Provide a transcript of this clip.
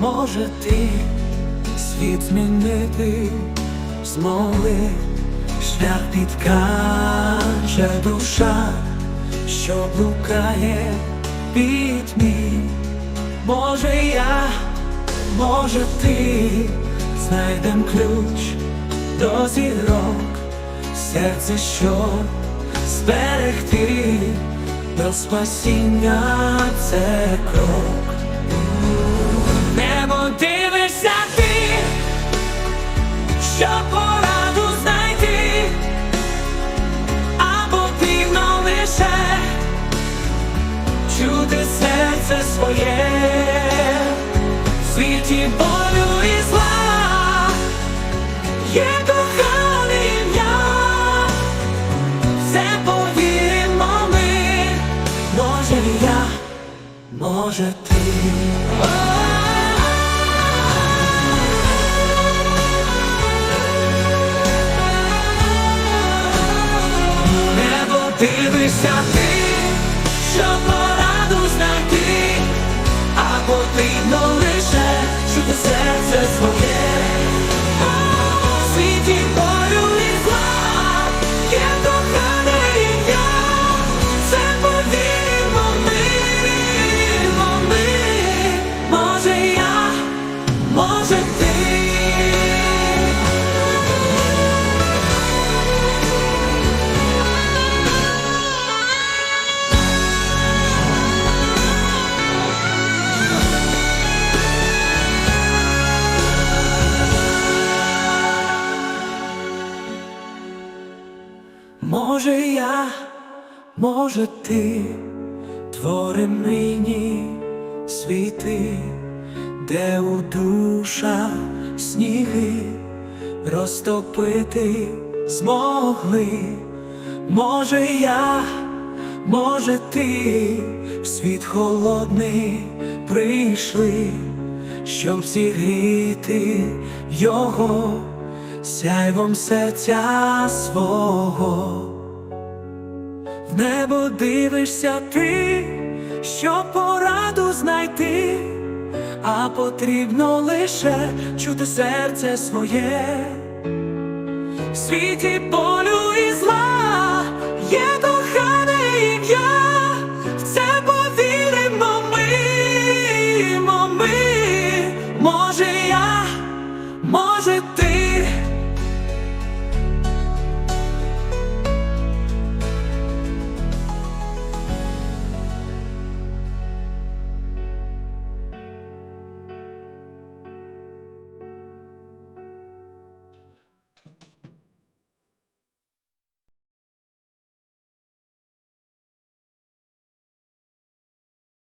Може ти світ змінити змогли, шлях підкаже душа, що блукає пітьмі. Може я, може ти знайдем ключ до зірок, серце, що зберегти до спасіння це крок. Своє, в світі болю і зла, є кохане ім'я, все повіримо ми, може я, може ти. Небо дивишся ти, серце Може я, може ти, твори мені світи, де у душах сніги розтопити змогли. Може я, може ти, в світ холодний прийшли, щоб зігріти його сяйвом серця свого. В небо дивишся ти, що пораду знайти, а потрібно лише чути серце своє. В світі болю і зла є кохане ім'я, в це повіримо ми, ми, може я, може ти.